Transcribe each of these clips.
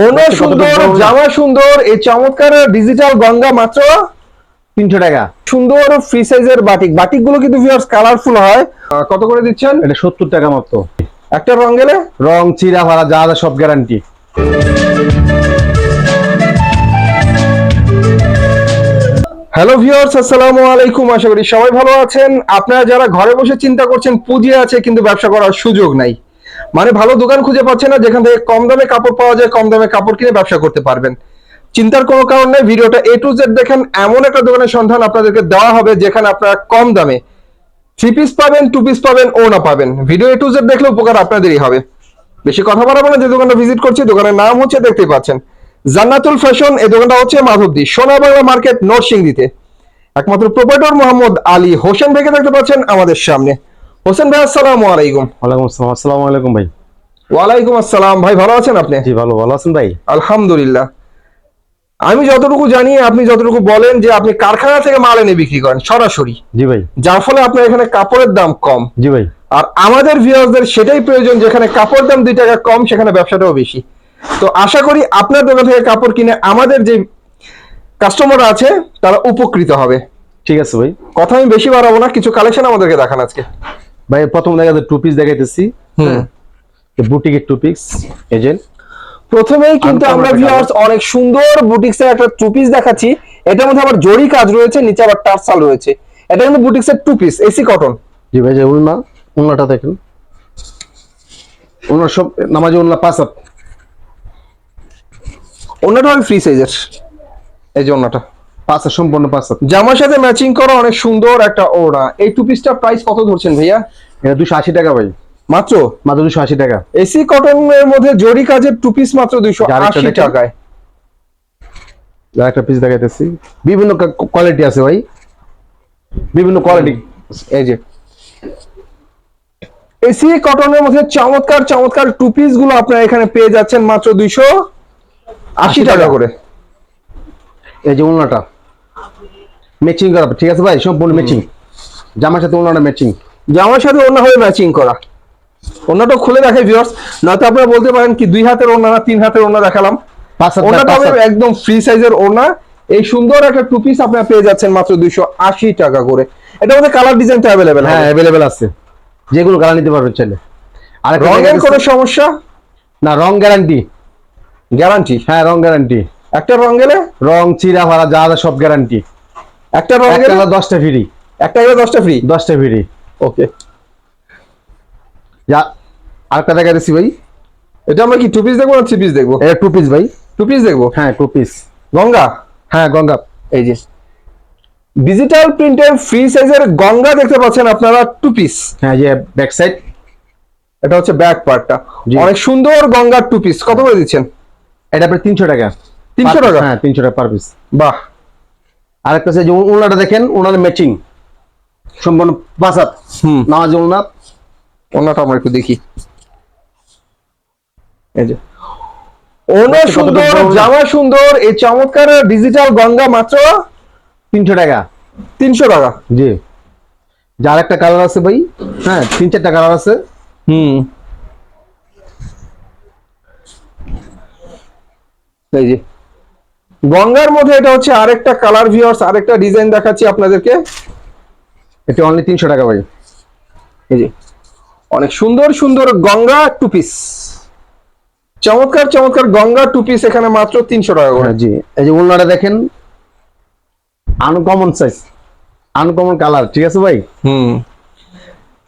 ওনা সুন্দর? জামা সুন্দর এই চমৎকার ডিজিটাল গঙ্গা মাত্র তিনশো টাকা। সুন্দর ফ্রি সাইজের বাটিক বাটিকগুলো কিন্তু ভিউয়ার্স কালারফুল হয়। কত করে দিচ্ছেন? এটা সত্তর টাকা মাত্র। একটা রং গেলে? রং চিরা ভাড়া যা যা সব গ্যারান্টি হ্যালো ভিউয়ার্স আসসালামু আলাইকুম। আশা করি সবাই ভালো আছেন। আপনারা যারা ঘরে বসে চিন্তা করছেন পুঁজি আছে কিন্তু ব্যবসা করার সুযোগ নাই। মানে ভালো দোকান খুঁজে পাচ্ছে না, যেখান থেকে কম দামে কাপড় পাওয়া যায়, কম দামে কাপড় কিনে ব্যবসা করতে পারবেন। চিন্তার কোনো কারণ নেই, ভিডিওটা এ টু জেড দেখেন, এমন একটা দোকানের সন্ধান আপনাদেরকে দেওয়া হবে, যেখানে আপনারা কম দামে থ্রি পিস পাবেন টু পিস পাবেন ও না পাবেন। ভিডিও এ টু জেড দেখলে উপকার আপনাদেরই হবে। বেশি কথা বলাবো না, যে দোকানটা ভিজিট করছি, দোকানের নাম হচ্ছে দেখতেই পাচ্ছেন। জান্নাতুল ফ্যাশন এই দোকানটা হচ্ছে মাধবদী সোনা বাংলা মার্কেট নরসিংদীতে। একমাত্র প্রোপাইটর মোহাম্মদ আলী হোসেন ভাইকে দেখতে পাচ্ছেন আমাদের সামনে। হোসেন ভাই আসসালামু আলাইকুম। ওয়ালাইকুম আসসালাম। আসসালামু আলাইকুম ভাই। ওয়ালাইকুম আসসালাম। ভাই ভালো আছেন আপনি? জি ভালো ভালো আছেন ভাই। আলহামদুলিল্লাহ। আমি যতটুকু জানি আপনি যতটুকু বলেন যে আপনি কারখানা থেকে মাল এনে বিক্রি করেন সরাসরি। জি ভাই। যার ফলে আপনার এখানে কাপড়ের দাম কম। জি ভাই। আর আমাদের ভিউয়ারদের সেটাই প্রয়োজন যেখানে কাপড় দাম দুই টাকা কম সেখানে ব্যবসাটাও বেশি। তো আশা করি আপনার দোকান থেকে কাপড় কিনে আমাদের যে কাস্টমার আছে তারা উপকৃত হবে। ঠিক আছে ভাই। কথা আমি বেশি বাড়াবো না কিছু কালেকশন আমাদেরকে দেখান আজকে। ভাই প্রথম দেখা টু পিস দেখাইতেছি বুটিকের টু পিস এজেন্ট প্রথমেই কিন্তু আমি আমরা ভিউয়ার্স অনেক সুন্দর বুটিক্সের একটা টু পিস দেখাচ্ছি। এটার মধ্যে আবার জরি কাজ রয়েছে নিচে আবার টার্সাল রয়েছে। এটা কিন্তু বুটিক্সের টু পিস এসি কটন জি ভাই যে উলনা উলনাটা দেখেন। উলনা সব নামাজি উলনা হাত। অন্যটা হবে ফ্রি সাইজের এই যে পাঁচ হাত সম্পূর্ণ হাত। জামার সাথে ম্যাচিং করা অনেক সুন্দর একটা ওড়না। এই টু পিসটার প্রাইস কত ধরছেন ভাইয়া? এটা দুশো আশি টাকা ভাই। মাত্র? মাত্র দুশো আশি টাকা। এসি কটনের মধ্যে জরি কাজের টু পিস মাত্র একটা আশি টাকায়। একটা পিস দেখাইতেছি। বিভিন্ন কোয়ালিটি আছে ভাই। বিভিন্ন কোয়ালিটি এই যে। এসি কটনের মধ্যে চমৎকার চমৎকার টু পিসগুলো আপনারা এখানে পেয়ে যাচ্ছেন মাত্র দুইশো আশি টাকা। করে। এই যে উলনাটা ম্যাচিং করা। ঠিক আছে ভাই? সম্পূর্ণ ম্যাচিং জামার সাথে উলনাটা ম্যাচিং জামার সাথে হয়ে ম্যাচিং করা। ওড়নাটা খুলে দেখে ভিউয়ার্স নয়তো আপনারা বলতে পারেন কি দুই হাতের ওড়না না তিন হাতের ওনা দেখালাম। পাঁচ হবে একদম ফ্রি সাইজের ওড়না। এই সুন্দর একটা টু পিস আপনারা পেয়ে যাচ্ছেন মাত্র দুইশো আশি টাকা করে। এটার মধ্যে কালার ডিজাইনটা অ্যাভেলেবেল হ্যাঁ অ্যাভেলেবেল আছে। যেগুলো কালার নিতে পারবেন চাইলে। আর রঙের কোনো সমস্যা? না রং গ্যারান্টি গ্যারান্টি হ্যাঁ রং গ্যারান্টি একটা রং গেলে? রং চিরা ভাড়া যা যা সব গ্যারান্টি একটা রং গেলে? দশটা ফ্রি একটা গেলে দশটা ফ্রি দশটা ফ্রি ওকে যা আরেকটা দেখাইতেছি ভাই। এটা আমরা কি টু পিস দেখব না থ্রি পিস দেখব? এটা টু পিস ভাই। টু পিস দেখব? হ্যাঁ টু পিস গঙ্গা? হ্যাঁ গঙ্গা। এই যে। ডিজিটাল প্রিন্টের ফ্রি সাইজের গঙ্গা দেখতে পাচ্ছেন আপনারা টু পিস হ্যাঁ যে ব্যাক সাইড এটা হচ্ছে ব্যাক পার্টটা। অনেক সুন্দর গঙ্গার টু পিস কত করে দিচ্ছেন? এটা আপনার তিনশো টাকা। 300 Per piece, টাকা? হ্যাঁ তিনশো টাকা পার পিস বাহ। আরেকটা যে উলনাটা দেখেন উলনার ম্যাচিং সম্পূর্ণ হুম। নামাজ উলনা ওনাটা আমরা একটু দেখি। এই যে। ওনা সুন্দর জামা সুন্দর এই চমৎকার ডিজিটাল গঙ্গা মাত্র তিনশো টাকা। তিনশো টাকা। জি। যার একটা কালার আছে ভাই হ্যাঁ তিন চারটা কালার আছে। হুম। এই যে। গঙ্গার মধ্যে এটা হচ্ছে আরেকটা কালার ভিউয়ার্স আরেকটা ডিজাইন দেখাচ্ছি আপনাদেরকে। এটা অনলি তিনশো টাকা ভাই। এই যে অনেক সুন্দর সুন্দর গঙ্গা টু পিস চমৎকার চমৎকার গঙ্গা টু পিস এখানে মাত্র তিনশো টাকা করে। হ্যাঁ জি। এই যে উলনাটা দেখেন আনকমন সাইজ আনকমন কালার ঠিক আছে ভাই? হুম।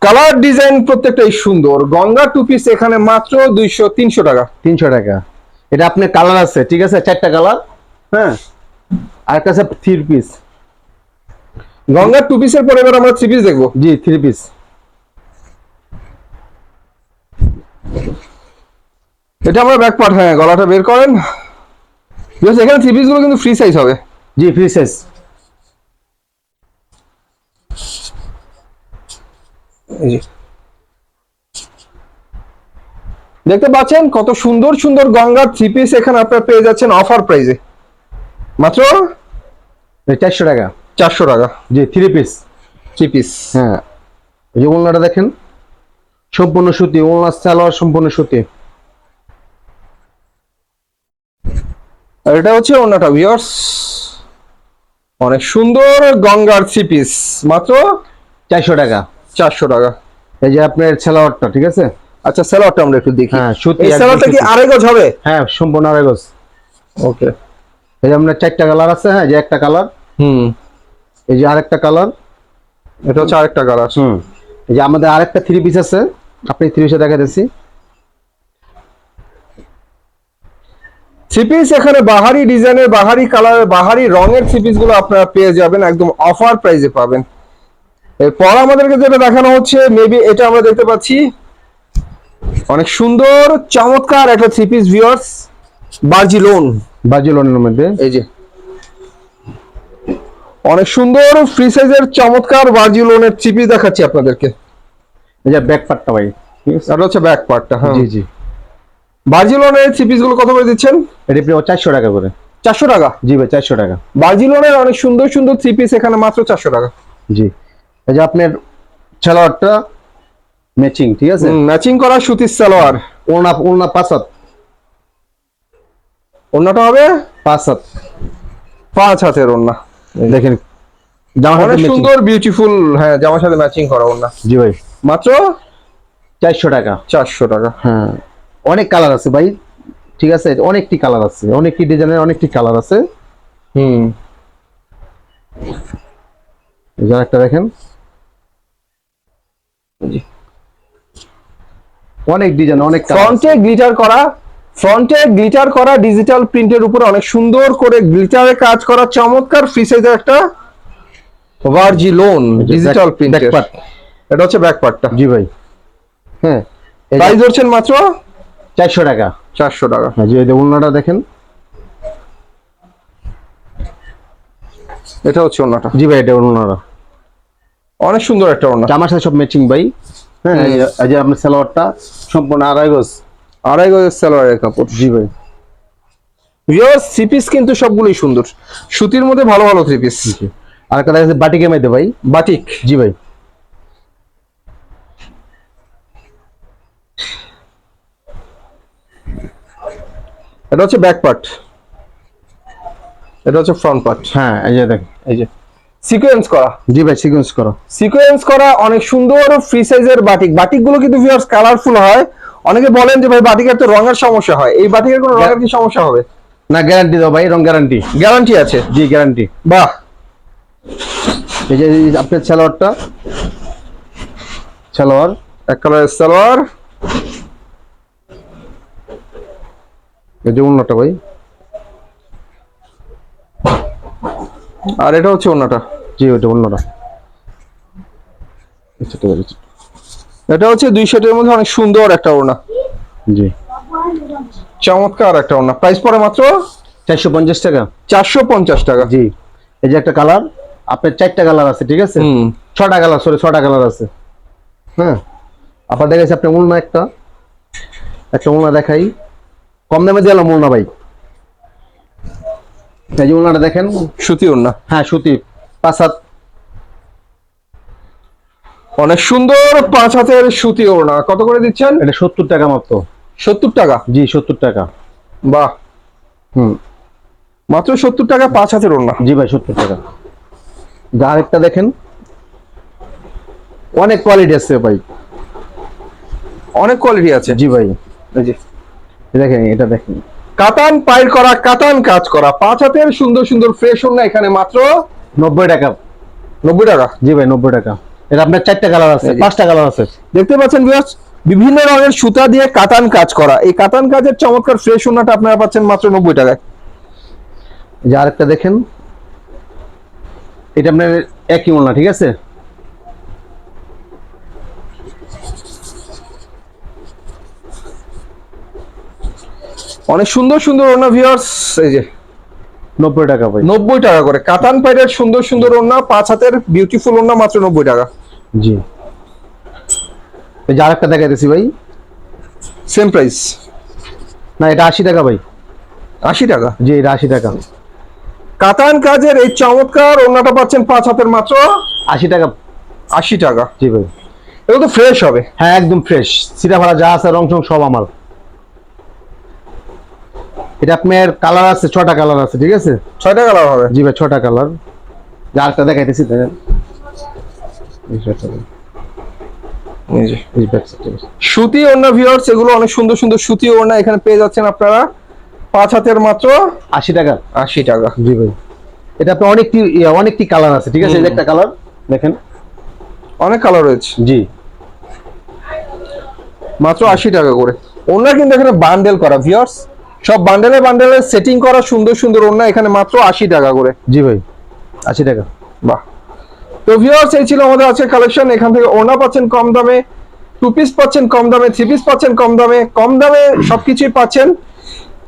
কালার ডিজাইন প্রত্যেকটাই সুন্দর। গঙ্গা টু পিস এখানে মাত্র দুইশো তিনশো টাকা। তিনশো টাকা। এটা আপনার কালার আছে ঠিক আছে? চারটা কালার হ্যাঁ? আর একটা আছে থ্রি পিস গঙ্গা টু পিসের পরে এবার আমরা থ্রি পিস দেখব। জি থ্রি পিস এটা আমরা ব্যাক পার্ট হ্যাঁ গলাটা বের করেন। Just এখানে থ্রি পিসগুলো কিন্তু ফ্রি সাইজ হবে। জি ফ্রি সাইজ দেখতে পাচ্ছেন কত সুন্দর সুন্দর গঙ্গার থ্রি পিস এখানে আপনারা পেয়ে যাচ্ছেন অফার প্রাইসে মাত্র চারশো টাকা। চারশো টাকা। জি থ্রি পিস থ্রি পিস হ্যাঁ। এই যে উলনাটা দেখেন সম্পূর্ণ সুতি উলনা সালোয়ার সম্পূর্ণ সুতি। এটা হচ্ছে অন্যটা ভিউয়ার্স অনেক সুন্দর গঙ্গার থ্রি পিস মাত্র চারশো টাকা। চারশো টাকা। এই যে আপনার ছেলাওয়ারটা ঠিক আছে? আচ্ছা স্যালোয়ারটা আমরা একটু দেখি। হ্যাঁ, সুতি সালোয়ারটা কি। আড়াই গজ হবে? হ্যাঁ সম্পূর্ণ আড়াই গজ। ওকে এই যে আপনার চারটা কালার আছে হ্যাঁ যে একটা কালার। হুম। এই যে আরেকটা কালার এটা হচ্ছে আরেকটা কালার হুম। এই যে আমাদের আরেকটা থ্রি পিস আছে আপনি থ্রি পিসে দেখা দিচ্ছি। থ্রি পিস এখানে বাহারি ডিজাইনের বাহারি কালারের বাহারি রঙের থ্রি পিসগুলো আপনারা পেয়ে যাবেন একদম অফার প্রাইসে পাবেন। এরপর আমাদেরকে যেটা দেখানো হচ্ছে মেবি এটা আমরা দেখতে পাচ্ছি। অনেক সুন্দর চমৎকার একটা থ্রি পিস ভিউয়ার্স বাজি লোন বাজিলনের মধ্যে। এই যে। অনেক সুন্দর ফ্রি সাইজের চমৎকার বাজি লোনের পিস দেখাচ্ছি আপনাদেরকে। এই যে ব্যাক পার্টটা ভাই এটা হচ্ছে ব্যাক পার্টটা হ্যাঁ। জি জি। বাজি লোনের থ্রি পিসগুলো কত করে দিচ্ছেন? এটা চারশো টাকা করে। চারশো টাকা? জি ভাই চারশো টাকা। বার্জিলোনের অনেক সুন্দর সুন্দর থ্রি পিস এখানে মাত্র চারশো টাকা। জি। এই যে আপনার ছেলাওয়ারটা ম্যাচিং ঠিক আছে? ম্যাচিং করা সুতির সালোয়ার। ওনা ওনা পাঁচ হাত। ওন্নাটা হবে? পাঁচ হাত। পাঁচ হাতের ওন্না দেখেন অনেক সুন্দর বিউটিফুল হ্যাঁ জামার সাথে ম্যাচিং করা ওন্না জি ভাই। মাত্র? চারশো টাকা। চারশো টাকা। হ্যাঁ। অনেক কালার আছে ভাই। ঠিক আছে অনেকটি কালার আছে। অনেকটি ডিজাইনের অনেকটি কালার আছে। হুম। একটা দেখেন। অনেক ডিজাইন অনেক ফ্রন্টে গ্লিটার করা ফ্রন্টে গ্লিটার করা ডিজিটাল প্রিন্টের উপরে অনেক সুন্দর করে গ্লিটারে কাজ করা চমৎকার ফ্রি সাইজের একটা ভার্জি লোন ডিজিটাল প্রিন্টের। এটা হচ্ছে ব্যাক পার্টটা জি ভাই। হ্যাঁ। প্রাইস ধরছেন মাত্র? চারশো টাকা। চারশো টাকা। হ্যাঁ জি যে দেখেন। এটা হচ্ছে ওন্নাটা। জি ভাই এটা উন্নাটা অনেক সুন্দর একটা ওন্না। জামার সাথে সব ম্যাচিং ভাই। হ্যাঁ এই যে- এই যে আপনার সালোয়ারটা সম্পূর্ণ আড়াই গজ। আড়াই গজের সালোয়ারের কাপড়। জি ভাই। ভিউয়ার্স থ্রি পিস কিন্তু সবগুলোই সুন্দর। সুতির মধ্যে ভালো ভালো থ্রি পিস আর একটা দেখা যাচ্ছে বাটিকে মাইতে ভাই। বাটিক জি ভাই। এটা হচ্ছে ব্যাক পার্ট এটা হচ্ছে ফ্রন্ট পার্ট হ্যাঁ এই যে দেখেন এই যে। সিকোয়েন্স করা। জি ভাই সিকোয়েন্স করো। সিকোয়েন্স করা অনেক সুন্দর ফ্রি সাইজের বাটিক বাটিকগুলো কিন্তু ভিউয়ার্স কালারফুল হয়। অনেকে বলেন যে ভাই বাটিকের তো রঙের সমস্যা হয়। এই বাটিকের কোনো রঙের কি সমস্যা হবে? না গ্যারান্টি দাও ভাই রং গ্যারান্টি গ্যারান্টি আছে? জি গ্যারান্টি বাহ! এই যে আপনার সালোয়ারটা। সালোয়ার। এক কালারের সালোয়ার। এই যে উন্নটা ভাই। আর এটা হচ্ছে অন্যটা জি ওটা আছে। এটা হচ্ছে দুই সেটের মধ্যে অনেক সুন্দর একটা ওড়না। জি। চমৎকার একটা ওড়না। প্রাইস পড়ে মাত্র? চারশো পঞ্চাশ টাকা। চারশো পঞ্চাশ টাকা। জি। এই যে একটা কালার আপনার চারটা কালার আছে ঠিক আছে? হুম। ছটা কালার সরি ছটা কালার আছে। হ্যাঁ? আপনার দেখাচ্ছি আপনি উলনা একটা। একটা উলনা দেখাই। কম দামে দিলাম উলনা ভাই। এই যে উলনাটা দেখেন। সুতি ওড়না। হ্যাঁ সুতি। পাঁচ হাত অনেক সুন্দর পাঁচ হাতের সুতি ওড়না। কত করে দিচ্ছেন? এটা সত্তর টাকা মাত্র। সত্তর টাকা? জি সত্তর টাকা। বাহ। হুম। মাত্র সত্তর টাকা পাঁচ হাতের ওড়না। জি ভাই সত্তর টাকা। যা আরেকটা দেখেন। অনেক কোয়ালিটি আছে ভাই। অনেক কোয়ালিটি আছে। জি ভাই। এই যে। দেখেন এটা দেখেন। কাতান পাইর করা কাতান কাজ করা। পাঁচ হাতের সুন্দর সুন্দর ফ্রেশ ওড়না এখানে মাত্র নব্বই টাকা। নব্বই টাকা। জি ভাই নব্বই টাকা। এটা আপনার চারটা কালার আছে পাঁচটা কালার আছে। দেখতে পাচ্ছেন ভিউয়ার্স বিভিন্ন রঙের সুতা দিয়ে কাতান কাজ করা। এই কাতান কাজের চমৎকার ফ্রেশ ওড়নাটা আপনারা পাচ্ছেন মাত্র নব্বই টাকায়। যে আরেকটা দেখেন। এটা আপনার একই ওলনা ঠিক আছে? অনেক সুন্দর সুন্দর ওড়না ভিউয়ার্স এই যে। নব্বই টাকা ভাই। নব্বই টাকা করে। কাতান পাইরের সুন্দর সুন্দর ওড়না পাঁচ হাতের বিউটিফুল ওড়না মাত্র নব্বই টাকা। জি। এই যে আরেকটা দেখাইতেছি ভাই। সেম প্রাইস না এটা আশি টাকা ভাই। আশি টাকা? জি এটা আশি টাকা। কাতান কাজের এই চমৎকার ওড়নাটা পাচ্ছেন পাঁচ হাতের মাত্র আশি টাকা। আশি টাকা। জি ভাই। এগুলো তো ফ্রেশ হবে। হ্যাঁ একদম ফ্রেশ সিরা ভাড়া যা আছে রং সব আমার। এটা আপনার কালার আছে ছটা কালার আছে ঠিক আছে? ছয়টা কালার হবে। জি ভাই ছটা কালার যে আরেকটা দেখাইতেছি দেখেন। সুতি ওড়না ভিউয়ার্স এগুলো অনেক সুন্দর সুন্দর সুতি ওড়না এখানে পেয়ে যাচ্ছেন আপনারা। পাঁচ হাতের মাত্র আশি টাকা। আশি টাকা। জি ভাই। এটা আপনার অনেকটি অনেকটি কালার আছে ঠিক আছে? একটা কালার দেখেন। অনেক কালার রয়েছে। জি। মাত্র আশি টাকা করে। ওড়না কিন্তু এখানে বান্ডেল করা ভিউয়ার্স সব বান্ডেলে বান্ডেলে সেটিং করা সুন্দর সুন্দর ওড়না এখানে মাত্র আশি টাকা করে। জি ভাই আশি টাকা। বাহ। তো ভিউয়ার্স এই ছিল আমাদের আজকের কালেকশন এখান থেকে ওড়না পাচ্ছেন কম দামে টু পিস পাচ্ছেন কম দামে থ্রি পিস পাচ্ছেন কম দামে কম দামে সবকিছুই পাচ্ছেন।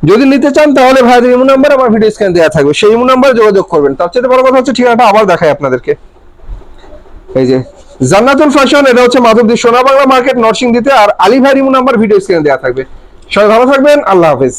যদি নিতে চান তাহলে ভাইদের ইমো নাম্বার আমার ভিডিও স্ক্যান দেওয়া থাকবে। সেই ইমো নাম্বারে যোগাযোগ করবেন। তার চেয়ে বড় কথা হচ্ছে ঠিকানাটা আবার দেখাই আপনাদেরকে। এই যে জান্নাতুল ফ্যাশন এটা হচ্ছে মাধবদী সোনা বাংলা মার্কেট নরসিংদীতে আর আলী ভাই ইমো নাম্বার ভিডিও স্ক্যানে দেওয়া থাকবে। সবাই ভালো থাকবেন আল্লাহ হাফেজ।